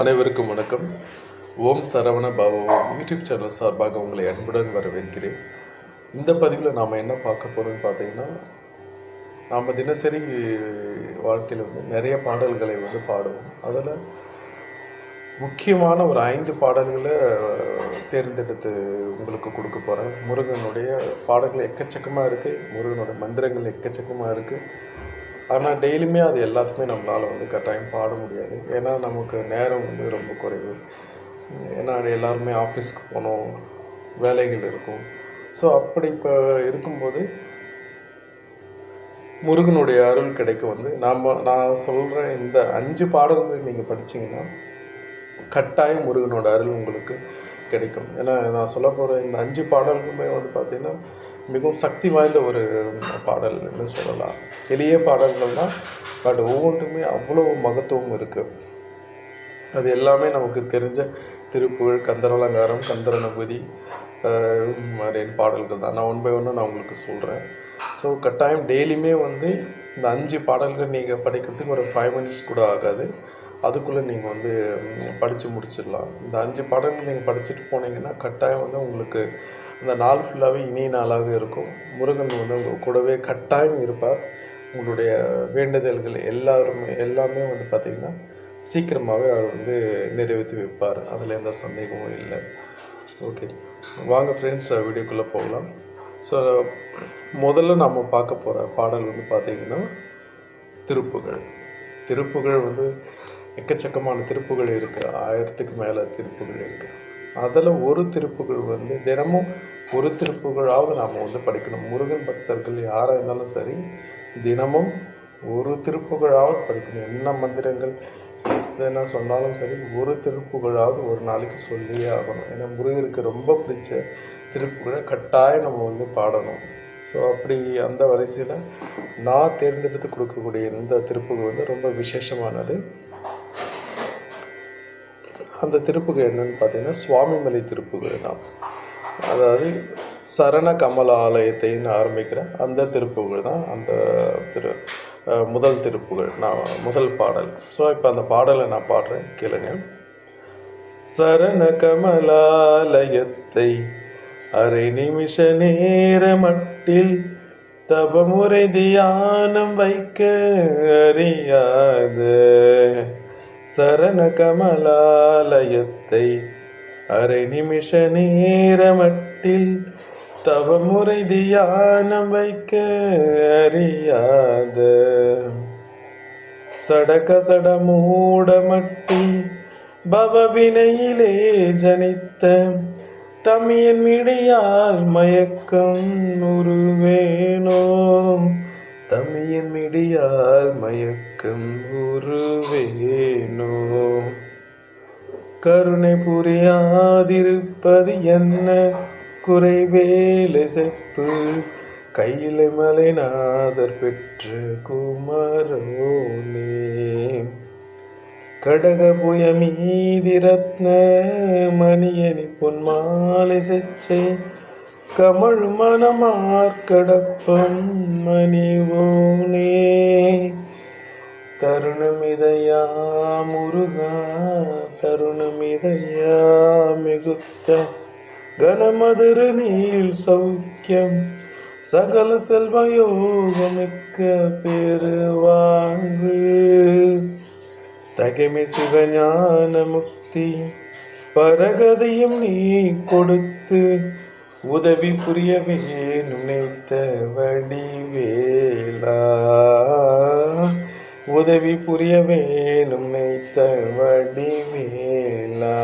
அனைவருக்கும் வணக்கம். ஓம் சரவண பவம் யூடியூப் சேனல் சார்பாக உங்களை அன்புடன் வரவேற்கிறேன். இந்த பதிவில் நாம் என்ன பார்க்க போகிறோம்னு பார்த்தீங்கன்னா நாம் தினசரி வாழ்க்கையில் வந்து நிறைய பாடல்களை வந்து பாடுவோம். அதில் முக்கியமான ஒரு ஐந்து பாடல்களை தேர்ந்தெடுத்து உங்களுக்கு கொடுக்க போகிறேன் முருகனுடைய பாடல்கள் எக்கச்சக்கமாக இருக்குது முருகனுடைய மந்திரங்கள் எக்கச்சக்கமாக இருக்குது ஆனால் டெய்லியுமே அது எல்லாத்துக்குமே நம்மளால் வந்து கட்டாயம் பாட முடியாது. ஏன்னா நமக்கு நேரம் வந்து ரொம்ப குறைவு. ஏன்னா எல்லாருமே ஆஃபீஸ்க்கு போகணும் வேலைகள் இருக்கும். ஸோ அப்படி இப்போ இருக்கும்போது முருகனுடைய அருள் கிடைக்க வந்து நாம் நான் சொல்கிற இந்த அஞ்சு பாடல்கள் நீங்கள் படிச்சீங்கன்னா கட்டாயம் முருகனோட அருள் உங்களுக்கு கிடைக்கும். ஏன்னா நான் சொல்ல போகிற இந்த அஞ்சு பாடல்களுமே வந்து பார்த்திங்கன்னா மிகவும் சக்தி வாய்ந்த ஒரு பாடல்னு சொல்லலாம். எளிய பாடல்கள் தான் பட் ஒவ்வொன்றுமே அவ்வளோ மகத்துவம் இருக்குது அது எல்லாமே நமக்கு தெரிஞ்ச திருப்புகழ் கந்தரலங்காரம் கந்தரனுபதி மாதிரியான பாடல்கள் தான். நான் ஒன் பை ஒன்று நான் உங்களுக்கு சொல்கிறேன் ஸோ கட்டாயம் டெய்லியுமே வந்து இந்த அஞ்சு பாடல்கள் நீங்கள் படிக்கிறதுக்கு ஒரு ஃபைவ் மினிட்ஸ் கூட ஆகாது. அதுக்குள்ளே நீங்கள் வந்து படித்து முடிச்சிடலாம். இந்த அஞ்சு பாடல்கள் நீங்கள் படிச்சுட்டு போனீங்கன்னா கட்டாயம் வந்து உங்களுக்கு அந்த நாள் ஃபுல்லாகவே இனிய நாளாக இருக்கும். முருகன் வந்து உங்கள் கூடவே கட்டாயம் இருப்பார். உங்களுடைய வேண்டுதல்கள் எல்லாருமே எல்லாமே வந்து பார்த்திங்கன்னா சீக்கிரமாகவே அவர் வந்து நிறைவேற்றி வைப்பார். அதில் எந்த சந்தேகமும் இல்லை. ஓகே வாங்க ஃப்ரெண்ட்ஸ் வீடியோக்குள்ளே போகலாம். ஸோ முதல்ல நம்ம பார்க்க போகிற பாடல் வந்து பார்த்திங்கன்னா திருப்புகழ் திருப்புகழ் வந்து எக்கச்சக்கமான திருப்புகள் இருக்குது ஆயிரத்துக்கு மேலே திருப்புகள் இருக்குது அதில் ஒரு திருப்புகள் வந்து தினமும் ஒரு திருப்புகழாவது நாம் வந்து படிக்கணும். முருகன் பக்தர்கள் யாராக இருந்தாலும் சரி தினமும் ஒரு திருப்புகழாவது படிக்கணும். என்ன மந்திரங்கள் எத்தனை சொன்னாலும் சரி ஒரு திருப்புகழாவது ஒரு நாளைக்கு சொல்லியே ஆகணும். ஏன்னா முருகருக்கு ரொம்ப பிடிச்ச திருப்புகழை கட்டாயம் நம்ம வந்து பாடணும். ஸோ அப்படி அந்த வரிசையில் நான் தேர்ந்தெடுத்து கொடுக்கக்கூடிய இந்த திருப்புகள் வந்து ரொம்ப விசேஷமானது. அந்த திருப்புகள் என்னன்னு பார்த்தீங்கன்னா சுவாமிமலை திருப்புகள் தான். அதாவது சரண கமல ஆலயத்தைன்னு ஆரம்பிக்கிற அந்த திருப்புகள் தான் அந்த திரு முதல் திருப்புகள். நான் முதல் பாடல். ஸோ இப்போ அந்த பாடலை நான் பாடுறேன். கேளுங்க. சரண கமலாலயத்தை அரை நிமிஷ நேர மட்டில் தபமுறை தியானம் வைக்க அறியாது. சரண கமலாலயத்தை அரை நிமிஷ நேரமட்டில் தவமுறை தியானம் வைக்க அறியாத. சடக சடமூட மட்டி பவவினையிலே ஜனித்த தமியன் மிடியால் மயக்கம் உருவேனோ? தமியன் மிடியால் மயக்கம் வணக்கம் உருவேனோ கருணை புரியாதிருப்பது என்ன? குறைவேலை செப்பு. கையிலை மலைநாதர் பெற்ற குமரோனே. கடக புய மீதி ரத்ன மணியனி பொன்மாலை செச்சை. கமழ் மனமார்க்கடப்பம் மணிவோனே. தருணமிதையா முருகா தருணமிதையா மிகுத்த கனமதுரு நீள் சௌக்கியம் சகல செல்வயோகமிக்க பெருவாங்கு தகைமை சிவஞான முக்தி பரகதையும் நீ கொடுத்து உதவி புரியவே நினைத்த வடிவேலா. உதவி புரியவே நினைத்த வடிவேலா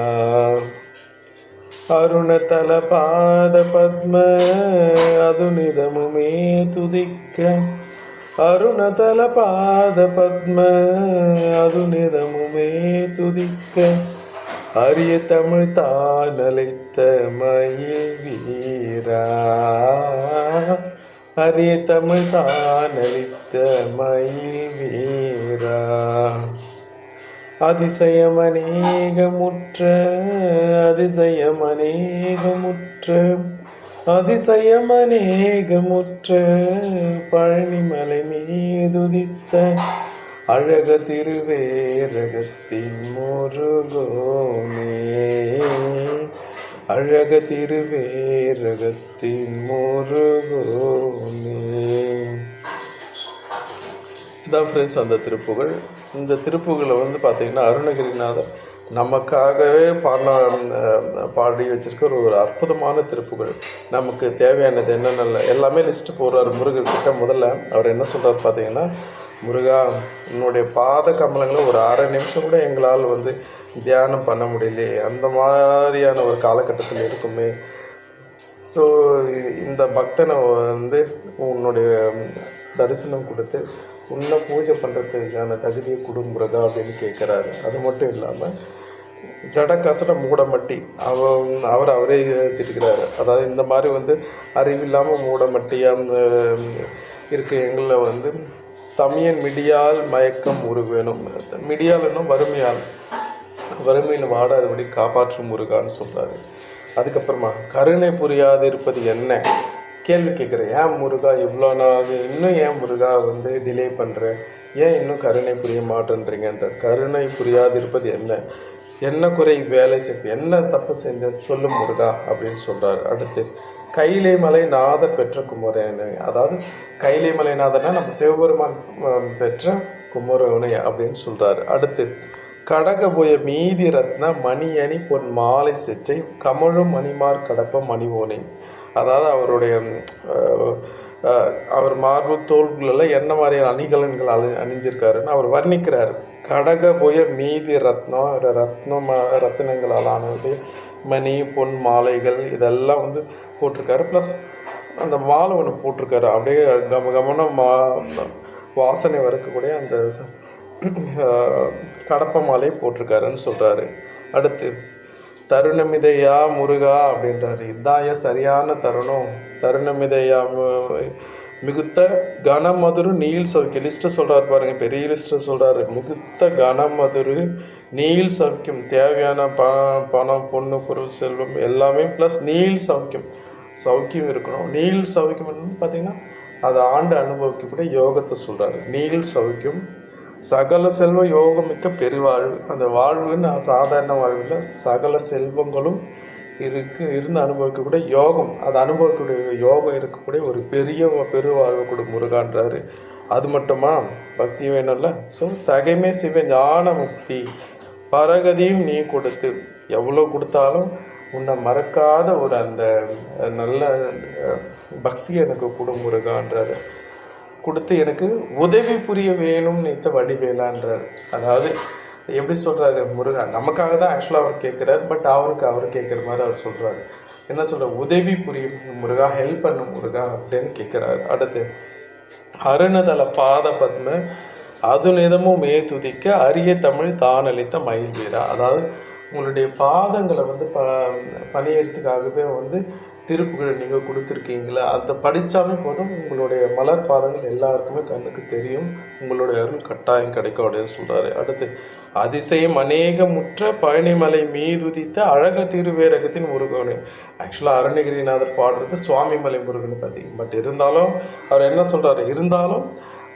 அருணதல பாத பத்ம அதுனிதமுமே துதிக்க. அருணதல பாத பத்ம அதுனிதமுமே துதிக்க. அரிய தமிழ் தான் அழைத்த மயில் வீரா. அரிய தமிழ் தான் அளித்த மயில் வீரா அதிசயமநேகமுற்ற அதிசயம் அநேகமுற்ற பழனிமலை மீதுதித்த அழக திருவேரகத்தின் முருகோனே. அழக திருவேரகத்தின் முருகோனே. இதான் ஃப்ரெண்ட்ஸ் அந்த திருப்புகழ் இந்த திருப்புகளை வந்து பார்த்திங்கன்னா அருணகிரிநாதர் நமக்காகவே பாடின பாடி வச்சுருக்கிற ஒரு அற்புதமான திருப்புகள். நமக்கு தேவையானது என்னென்ன எல்லாமே லிஸ்ட்டு போடுறார் முருகர்கிட்ட முதல்ல. அவர் என்ன சொல்கிறார் பார்த்தீங்கன்னா முருகா உன்னுடைய பாத கமலங்களை ஒரு அரை நிமிஷம் கூட எங்களால் வந்து தியானம் பண்ண முடியலையே. அந்த மாதிரியான ஒரு காலகட்டத்தில் இருக்குமே. ஸோ இந்த பக்தனை வந்து உன்னுடைய தரிசனம் கொடுத்து உன்னை பூஜை பண்ணுறதுக்கான தகுதியை கொடுங்குறதா அப்படின்னு கேட்குறாரு அது மட்டும் இல்லாமல் ஜடக்கசட மூடமட்டி அவன் அவர் அவரே திட்டுக்கிறாரு அதாவது இந்த மாதிரி வந்து அறிவில்லாமல் மூடமட்டியாக இருக்க எங்களை வந்து தமியன் மிடியால் மயக்கம் உருவேணும் மிடியால்னும் வறுமையால் வறுமையில் வாடாதபடி காப்பாற்றும் முருகான்னு சொல்கிறாரு அதுக்கப்புறமா கருணை புரியாது இருப்பது என்ன? கேள்வி கேட்குறேன். ஏன் முருகா இவ்வளோ நாள் இன்னும் ஏன் முருகா வந்து டிலே பண்ணுற ஏன் இன்னும் கருணை புரிய மாட்டேன்றீங்கன்ற கருணை புரியாது இருப்பது என்ன? என்ன குறை வேலை செய் என்ன தப்பு செஞ்ச? சொல்லும் முருகா அப்படின்னு சொல்கிறாரு அடுத்து கைலை மலை நாத பெற்ற குமரனை அதாவது கைலை மலை நாதனா நம்ம சிவபெருமான் பெற்ற குமரனை அப்படின்னு சொல்கிறாரு அடுத்து கடகபுய மீதி ரத்ன மணியணி பொன் மாலை செச்சை கமழும் மணிமார் கடப்ப மணிவோனை. அதாவது அவருடைய அவர் மார்பு தோல்களெல்லாம் என்ன மாதிரியான அணிகலன்கள் அணி அணிஞ்சிருக்காருன்னு அவர் வர்ணிக்கிறார். கடக கடகபுய மீதி ரத்னம் ரத்னம் ரத்தினங்களால் ஆனது மணி பொன் மாலைகள் இதெல்லாம் வந்து போட்டிருக்காரு. ப்ளஸ் அந்த மாலை ஒன்று போட்டிருக்காரு. அப்படியே கம கமன மா வாசனை வரக்கூடிய அந்த கடப்ப மாலை போட்டிருக்காருன்னு சொல்கிறாரு அடுத்து தருணமிதையா முருகா? அப்படின்றாரு. இதாய சரியான தருணம். தருணமிதையா மிகுத்த கனமதுரு நீல் சவுக்கியம் லிஸ்ட்டை சொல்கிறாரு பாருங்க. பெரிய லிஸ்ட்டை சொல்கிறாரு மிகுத்த கனமதுரு நீல் சவுக்கியம் தேவையான ப பணம் பொண்ணு பொருள் செல்வம் எல்லாமே ப்ளஸ் நீல் சவுக்கியம் சௌக்கியம் இருக்கணும். நீல் சவுக்கியம் வந்து பார்த்தீங்கன்னா அதை ஆண்டு அனுபவிக்கக்கூடிய யோகத்தை சொல்கிறாரு நீல் சௌக்கியம் சகல செல்வ யோகமிக்க பெருவாழ்வு. அந்த வாழ்வுன்னு சாதாரண வாழ்வில் சகல செல்வங்களும் இருக்கு இருந்து அனுபவிக்கக்கூடிய யோகம். அது அனுபவிக்கக்கூடிய யோகம் இருக்கக்கூடிய ஒரு பெரிய பெருவாழ்வு கொடு முருகான்றாரு. அது மட்டுமா? பக்தி வேணும்ல. ஸோ தகைமை சிவ ஞான முக்தி. பரகதியும் நீ கொடுத்து. எவ்வளோ கொடுத்தாலும் உன்னை மறக்காத ஒரு அந்த நல்ல பக்தி எனக்கு கொடு முருகான்றாரு. கொடுத்து எனக்கு உதவி புரிய வேணும்னு நித்த வடிவேலான்றார். அதாவது எப்படி சொல்கிறாரு முருகா நமக்காக தான் ஆக்சுவலாக அவர் கேட்குறாரு பட் அவருக்கு அவர் கேட்குற மாதிரி அவர் சொல்கிறாரு என்ன சொல்கிற உதவி புரியும் முருகா ஹெல்ப் பண்ணும் முருகா அப்படின்னு கேட்குறாரு. அடுத்து அருணதல பாத பத்ம அதுநிதமும் மே துதிக்க அரிய தமிழ் தான் அளித்த மயில் வீரா அதாவது உங்களுடைய பாதங்களை வந்து ப பணியறதுக்காகவே வந்து திருப்புகளை நீங்கள் கொடுத்துருக்கீங்களா? அதை படித்தாவே போதும். உங்களுடைய மலர் பாதங்கள் எல்லாருக்குமே கண்ணுக்கு தெரியும். உங்களுடைய அருள் கட்டாயம் கிடைக்கும் அப்படின்னு சொல்கிறாரு அடுத்து அதிசயம் அநேகமுற்ற பழனிமலை மீதுதித்த அழக திருவேரகத்தின் முருகனே. ஆக்சுவலாக அருணகிரிநாதர் பாடுறது சுவாமிமலை முருகன் பற்றி பட் இருந்தாலும் அவர் என்ன சொல்கிறாரு இருந்தாலும்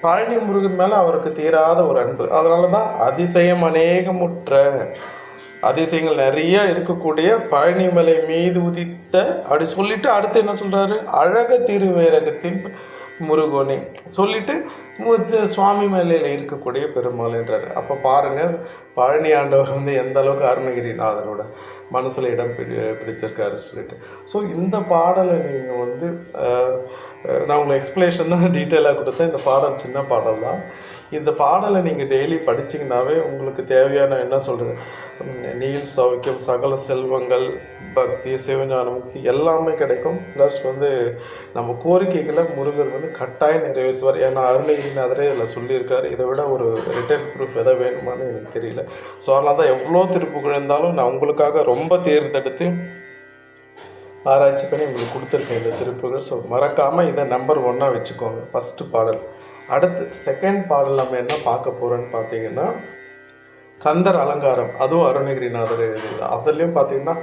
பழனி முருகன் மேலே அவருக்கு தீராத ஒரு அன்பு. அதனால தான் அதிசயம் அநேகமுற்ற அதிசயங்கள் நிறைய இருக்கக்கூடிய பழனிமலை மீது உதித்த அப்படி சொல்லிட்டு அடுத்து என்ன சொல்றாரு? அழக திருவேரகத்தின் முருகோனி. சொல்லிட்டு மு- சுவாமி மலையில் இருக்கக்கூடிய பெருமாள்ன்றாரு அப்போ பாருங்க பழனி ஆண்டவர் வந்து எந்த அளவுக்கு அருணகிரிநாதனோட மனசில் இடம் பிடி பிடிச்சிருக்காரு சொல்லிட்டு. ஸோ இந்த பாடலை நீங்கள் வந்து நான் உங்களுக்கு எக்ஸ்பிளேஷன் தான் டீட்டெயிலாக கொடுத்தேன். இந்த பாடல் சின்ன பாடல் தான் இந்த பாடலை நீங்கள் டெய்லி படிச்சீங்கன்னாவே உங்களுக்கு தேவையான என்ன சொல்கிறது நீல் சௌக்கியம் சகல செல்வங்கள் பக்தி சிவஞான முக்தி எல்லாமே கிடைக்கும். ப்ளஸ் வந்து நம்ம கோரிக்கைகளை முருகர் வந்து கட்டாயம் நிறைவேற்றுவார். ஏன்னா அருணகிரிநாதரே இதில் சொல்லியிருக்காரு. இதை விட ஒரு ரிட்டர்ன் ப்ரூஃப் எதை வேணுமான்னு எனக்கு தெரியல. ஸோ அதனால் தான் எவ்வளோ திருப்புகள் இருந்தாலும் நான் உங்களுக்காக ரொம்ப தேர்ந்தெடுத்து ஆராய்ச்சி பண்ணி உங்களுக்கு கொடுத்துருக்கேன் இந்த திருப்புகள். ஸோ மறக்காமல் இதை நம்பர் ஒன்னாக வச்சுக்கோங்க. ஃபஸ்ட்டு பாடல். அடுத்து செகண்ட் பாடல் நம்ம என்ன பார்க்க போகிறோன்னு பார்த்தீங்கன்னா கந்தர் அலங்காரம். அதுவும் அருணகிரிநாதர் எழுதியது. அதுலேயும் பார்த்தீங்கன்னா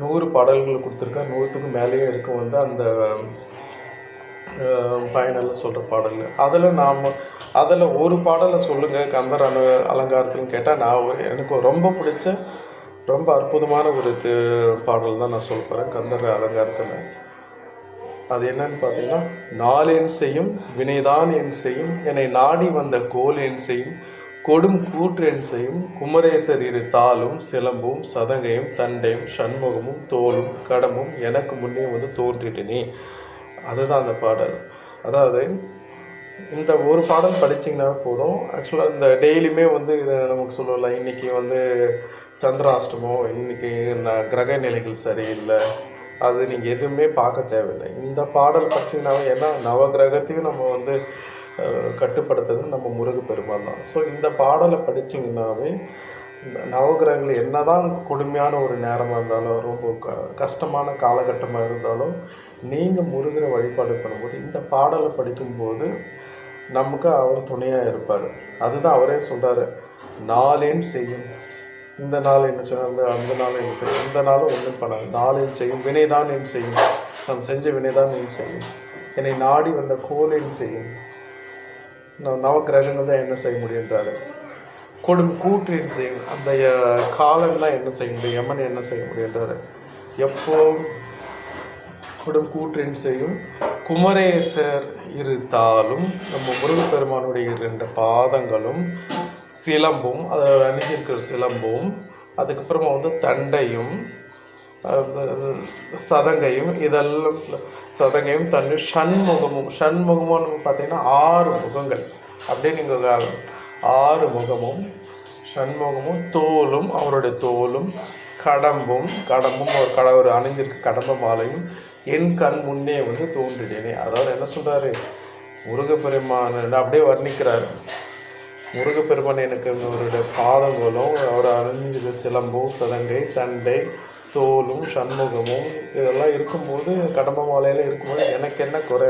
நூறு பாடல்கள் கொடுத்துருக்கா நூற்றுக்கும் மேலேயும் இருக்கும் வந்து அந்த பயனெல்லாம் சொல்கிற பாடல் அதில் நாம் அதில் ஒரு பாடலை சொல்லுங்கள் கந்தர் அல அலங்காரத்துன்னு கேட்டால் நான் எனக்கு ரொம்ப பிடிச்ச ரொம்ப அற்புதமான ஒரு பாடல் தான் நான் சொல்ல போகிறேன் கந்தர் அலங்காரத்தில். அது என்னன்னு பார்த்தீங்கன்னா நாளேன் செய்யும் வினைதான் என் செய்யும் என்னை நாடி வந்த கோல் என் செய்யும் கொடும் கூற்று செய்யும் குமரேசர் இரு தாளும் சிலம்பும் சதங்கையும் தண்டையும் சண்முகமும் தோலும் கடமும் எனக்கு முன்னே வந்து தோன்றிட்டனே. அதுதான் அந்த பாடல். அதாவது இந்த ஒரு பாடல் படிச்சிங்கன்னா போதும். ஆக்சுவலாக இந்த டெய்லியுமே வந்து இதை நமக்கு சொல்லலாம் இன்றைக்கி வந்து சந்திராஷ்டமோ இன்றைக்கி கிரக நிலைகள் சரியில்லை அது நீங்கள் எதுவுமே பார்க்க தேவையில்லை. இந்த பாடல் படிச்சிங்கனாவே ஏன்னா நவகிரகத்தையும் நம்ம வந்து கட்டுப்படுத்துறது நம்ம முருகப்பெருமான் தான். ஸோ இந்த பாடலை படிச்சிங்கனாவே நவகிரகங்கள் என்ன தான் கொடுமையான ஒரு நேரமாக இருந்தாலும் ரொம்ப க கஷ்டமான காலகட்டமாக இருந்தாலும் நீங்கள் முருகனை வழிபாடு பண்ணும்போது இந்த பாடலை படிக்கும்போது நமக்கு அவர் துணையாக இருப்பார். அதுதான் அவரே சொல்கிறாரு நாளேன் செய்யும் இந்த நாள் என்ன செய்யும் அந்த நாள் என்ன செய்யும் இந்த நாளும் ஒன்றும் பண்ணாது. நாளில் செய்யும்? வினைதான் என் செய்யும்? நான் செஞ்ச வினைதான் என் செய்யும்? என்னை நாடி வந்த கோலேன் செய்யும்? நவ- நவக்கிரகங்கள் தான் என்ன செய்ய முடியுன்றாரு கொடும் கூற்றின் செய்யும்? அந்த அஹ், தான் என்ன செய்ய முடியும்? யமன் என்ன செய்ய முடியுன்றாரு எப்போ கொடும் கூற்றின் செய்யும்? குமரேசர் இருத்தாலும் நம்ம முருகப்பெருமானுடைய இரண்டு பாதங்களும் சிலம்பும் அதில் அணிஞ்சிருக்கிற சிலம்பும் அதுக்கப்புறமா வந்து தண்டையும் சதங்கையும் இதெல்லாம் சதங்கையும் தண்டு ஷண்முகமும் ஷண்முகமும் பார்த்தீங்கன்னா ஆறு முகங்கள். அப்படியே நீங்கள் ஆறு முகமும் ஷண்முகமும் தோலும் அவருடைய தோலும் கடம்பும் கடம்பும் ஒரு கட ஒரு அணிஞ்சிருக்க கடம்ப மாலையும் என் கண் முன்னே வந்து தோன்றினேனே. அதாவது என்ன சொல்கிறாரு முருகப்பெருமான் அப்படியே வர்ணிக்கிறாரு. முருகப்பெருமான் எனக்கு அவருடைய பாதங்களும் அவர் அணிஞ்சிருக்க சிலம்பும் சதங்கை தண்டை தோலும் சண்முகமும் இதெல்லாம் இருக்கும்போது கடம்ப மாலையில் இருக்கும்போது எனக்கு என்ன குறை?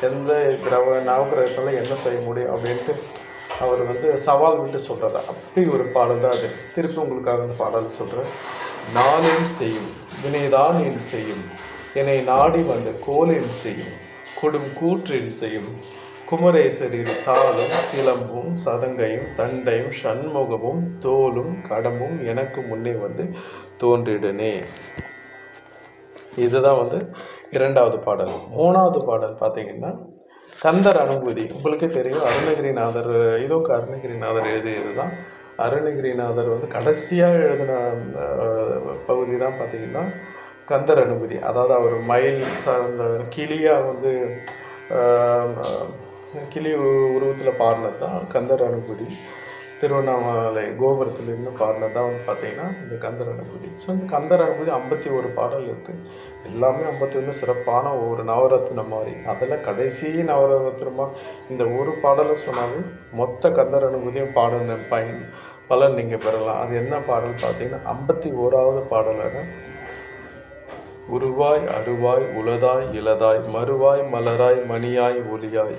எந்த கிரக நவகிரகத்தில் என்ன செய்ய முடியும் அப்படின்ட்டு அவர் வந்து சவால் விட்டு சொல்கிறார் அப்படி ஒரு பாடல் தான் அது. திருப்பி உங்களுக்காக அந்த பாடல் சொல்கிறேன் நானும் செய்யும் வினைதான் என் செய்யும். என்னை நாடி வந்த கோலின் செய்யும். கொடும் கூற்றின் செய்யும். குமரேசரின் தாளும் சிலம்பும் சதங்கையும் தண்டையும் சண்முகமும் தோலும் கடமும் எனக்கு முன்னே வந்து தோன்றிடுனே. இதுதான் வந்து இரண்டாவது பாடல். மூணாவது பாடல் பார்த்தீங்கன்னா கந்தர் அனுபூதி உங்களுக்கே தெரியும் அருணகிரிநாதர் இதோ அருணகிரிநாதர் எழுதியது தான் அருணகிரிநாதர் வந்து கடைசியாக எழுதின பகுதி தான் பார்த்தீங்கன்னா கந்தர் அனுபூதி அதாவது அவர் மயில் சார்ந்த கிளியாக வந்து கிளி உருவத்தில் பாடினது தான் கந்தர் அனுபூதி. திருவண்ணாமலை கோபுரத்துலேருந்து பாடினது தான் வந்து பார்த்தீங்கன்னா இந்த கந்தர் அனுபூதி. ஸோ இந்த கந்தர் அனுபூதி ஐம்பத்தி ஒரு பாடல் இருக்குது எல்லாமே ஐம்பத்தி ஒன்று சிறப்பான ஒரு நவரத்ன மாதிரி. அதில் கடைசி நவரத்னமாக இந்த ஒரு பாடலை சொன்னாலும் மொத்த கந்தர் அனுபூதியும் பாடின பயன். பலன் நீங்கள் பெறலாம். அது என்ன பாடல் பார்த்தீங்கன்னா ஐம்பத்தி ஓராவது பாடலாக. உருவாய் அருவாய் உளதாய் இளதாய் மறுவாய் மலராய் மணியாய் ஒளியாய்.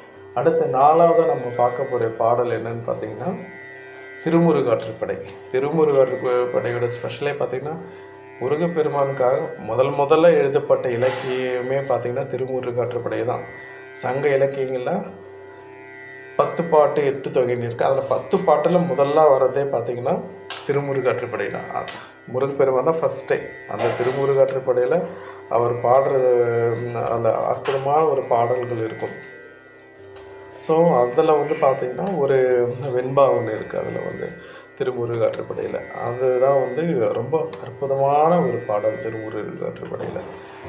அடுத்த நாலாவது நம்ம பார்க்க போகிற பாடல் என்னன்னு பார்த்தீங்கன்னா திருமுருகாற்றுப்படை திருமுருகாற்றுப்படையோட ஸ்பெஷலே பார்த்தீங்கன்னா முருகப்பெருமானுக்காக முதல் முதல்ல எழுதப்பட்ட இலக்கியமே பார்த்தீங்கன்னா திருமுருகாற்றுப்படை தான். சங்க இலக்கியங்களில் பத்து பாட்டு எட்டு தொகைன்னு இருக்குது அதில் பத்து பாட்டில் முதல்ல வர்றதே பார்த்தீங்கன்னா திருமுருகாற்றுப்படை தான். முருகப்பெருமான் தான் ஃபஸ்ட்டே அந்த திருமுருகாற்றுப்படையில் அவர் பாடுறது அதில் அற்புதமான ஒரு பாடல்கள் இருக்கும். ஸோ அதில் வந்து பார்த்திங்கன்னா ஒரு வெண்பா ஒன்று இருக்குது அதில் வந்து திருமுருகாற்றுப்படையில் அதுதான் வந்து ரொம்ப அற்புதமான ஒரு பாடல் திருமுருகாற்றுப்படையில்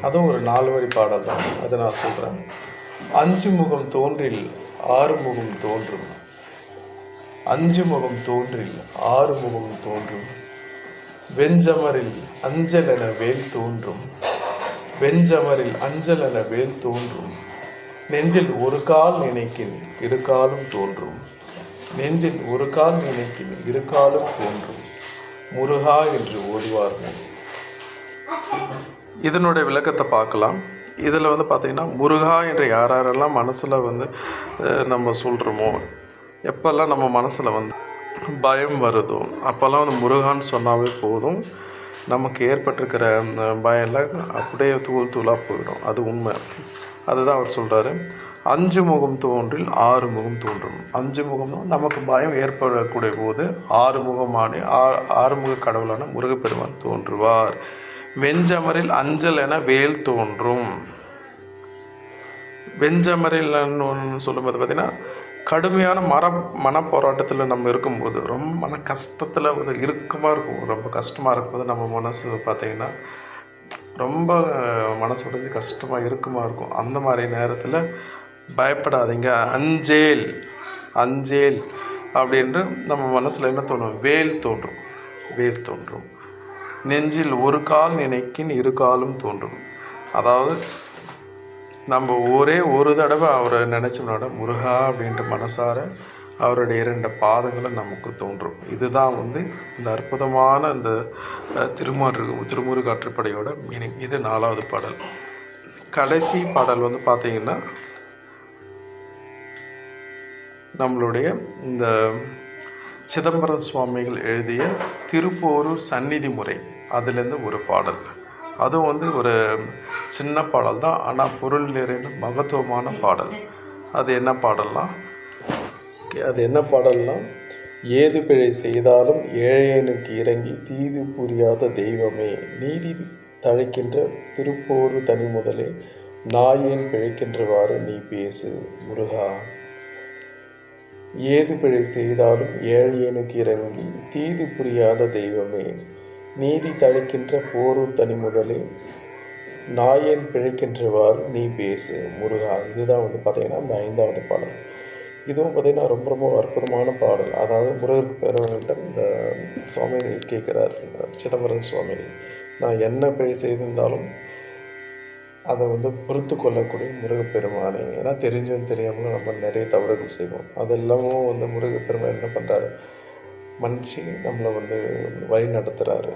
அதுவும் ஒரு நாலு வரி பாடல் தான். அதை நான் சொல்கிறேன் அஞ்சு முகம் தோன்றில் ஆறு முகம் தோன்றும். அஞ்சு முகம் தோன்றில் ஆறு முகம் தோன்றும். வெஞ்சமரில் அஞ்சல் என வேல் தோன்றும். வெஞ்சமரில் அஞ்சல் என வேல் தோன்றும். நெஞ்சில் ஒரு கால் நினைக்கின் இரு காலும் தோன்றும். நெஞ்சில் ஒரு கால் நினைக்கின் இரு காலும் தோன்றும். முருகா என்று ஓடுவார்கள் இதனுடைய விளக்கத்தை பார்க்கலாம். இதில் வந்து பார்த்திங்கன்னா முருகா என்று யாரெல்லாம் மனசில் வந்து நம்ம சொல்கிறோமோ எப்போல்லாம் நம்ம மனசில் வந்து பயம் வருதோ அப்போல்லாம் வந்து முருகான்னு சொன்னாவே போதும். நமக்கு ஏற்பட்டிருக்கிற அந்த பயம்லாம் அப்படியே தூள் தூளாக போயிடும். அது உண்மை. அதுதான் அவர் சொல்கிறாரு அஞ்சு முகம் தோன்றில் ஆறு முகம் தோன்றும். அஞ்சு முகம் நமக்கு பயம் ஏற்படக்கூடிய போது ஆறு முகமான ஆ- ஆறுமுக கடவுளான முருகப்பெருமான் தோன்றுவார். வெஞ்சமரில் அஞ்சல் என வேல் தோன்றும். வெஞ்சமரில் சொல்லும்போது பார்த்திங்கன்னா கடுமையான மர மனப்போராட்டத்தில் நம்ம இருக்கும்போது ரொம்ப மன கஷ்டத்தில் ஒரு இறுக்கமாக இருக்கும். ரொம்ப கஷ்டமாக இருக்கும்போது நம்ம மனசு பார்த்திங்கன்னா ரொம்ப மனசு உடைஞ்சு கஷ்டமாக இருக்குமா இருக்கும். அந்த மாதிரி நேரத்தில் பயப்படாதீங்க. அஞ்சேல் அஞ்சேல் அப்படின்று நம்ம மனசில் என்ன தோணும்? வேல் தோன்றும். வேல் தோன்றும். நெஞ்சில் ஒரு கால் நினைக்கின் இரு காலும் தோன்றும். அதாவது நம்ம ஒரே ஒரு தடவை அவரை நினச்சோம்னோட முருகா அப்படின்ற மனசார அவருடைய இரண்டு பாதங்களும் நமக்கு தோன்றும். இதுதான் வந்து இந்த அற்புதமான இந்த திருமாறு திருமுரு திருமுருகாற்றுப்படையோட மீனிங் இது நாலாவது பாடல். கடைசி பாடல் வந்து பார்த்தீங்கன்னா நம்மளுடைய இந்த சிதம்பரம் சுவாமிகள் எழுதிய திருப்போரூர் சந்நிதி முறை. அதுலேருந்து ஒரு பாடல். அதுவும் வந்து ஒரு சின்ன பாடல் தான் ஆனால் பொருள் நிறைந்த மகத்துவமான பாடல். அது என்ன பாடல்னா அது என்ன பாடல்னா ஏது பிழை செய்தாலும் ஏழையனுக்கு இறங்கி தீது புரியாத தெய்வமே நீதி தழைக்கின்ற திருப்போரு தனி முதலே நாயேன் பிழைக்கின்றவாறு நீ பேசு முருகா. ஏது பிழை செய்தாலும் ஏழையனுக்கு இறங்கி தீது புரியாத தெய்வமே நீதி தழைக்கின்ற போரூர் தனி முதலே நாயேன் பிழைக்கின்றவாறு நீ பேசு முருகா. இதுதான் வந்து பார்த்தீங்கன்னா இந்த ஐந்தாவது பாடல். இதுவும் பார்த்திங்கன்னா ரொம்ப ரொம்ப அற்புதமான பாடல். அதாவது முருகர் பெருவன்கிட்ட இந்த சுவாமி கேட்குறார். சிதம்பரம் சுவாமி நான் என்ன பிழை செய்திருந்தாலும் அதை வந்து பொறுத்து கொள்ளக்கூடிய முருகப்பெருமானே ஏன்னா தெரிஞ்சும் தெரியாமலும் நம்ம நிறைய தவறுகள் செய்வோம். அதெல்லாமும் வந்து முருகப்பெருமான் என்ன பண்ணுறாரு மன்னிச்சு நம்மளை வந்து வழி நடத்துகிறாரு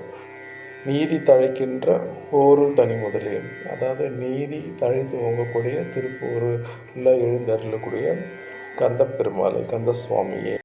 நீதி தழைக்கின்ற ஒரு தனி முதலியன். அதாவது நீதி தழைத்து ஓங்கக்கூடிய திருப்பூரில் எழுந்தருளக்கூடிய கந்த பெருமாளை கந்த சுவாமியே